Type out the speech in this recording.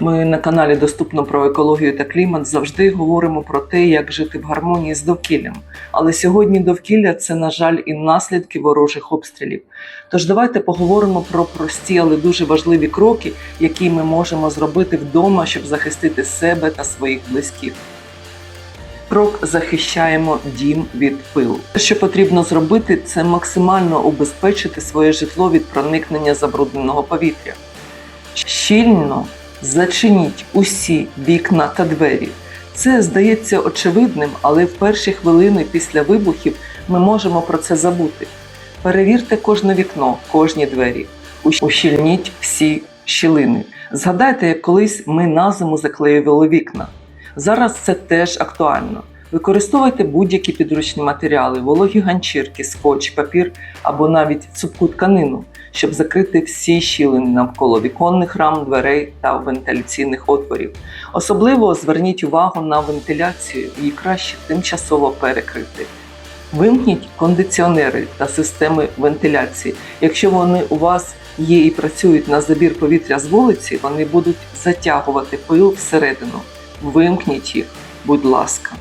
Ми на каналі Доступно про екологію та клімат завжди говоримо про те, як жити в гармонії з довкіллям. Але сьогодні довкілля це, на жаль, і наслідки ворожих обстрілів. Тож давайте поговоримо про прості, але дуже важливі кроки, які ми можемо зробити вдома, щоб захистити себе та своїх близьких. Крок захищаємо дім від пилу. Що потрібно зробити, це максимально убезпечити своє житло від проникнення забрудненого повітря. Щільно зачиніть усі вікна та двері. Це здається очевидним, але в перші хвилини після вибухів ми можемо про це забути. Перевірте кожне вікно, кожні двері, Ущ- ущільніть всі щілини. Згадайте, як колись ми на зиму заклеювали вікна. Зараз це теж актуально. Використовуйте будь-які підручні матеріали, вологі ганчірки, скотч, папір або навіть цупку тканину, щоб закрити всі щілини навколо віконних рам, дверей та вентиляційних отворів. Особливо зверніть увагу на вентиляцію, її краще тимчасово перекрити. Вимкніть кондиціонери та системи вентиляції. Якщо вони у вас є і працюють на забір повітря з вулиці, вони будуть затягувати пил всередину. Вимкніть їх, будь ласка.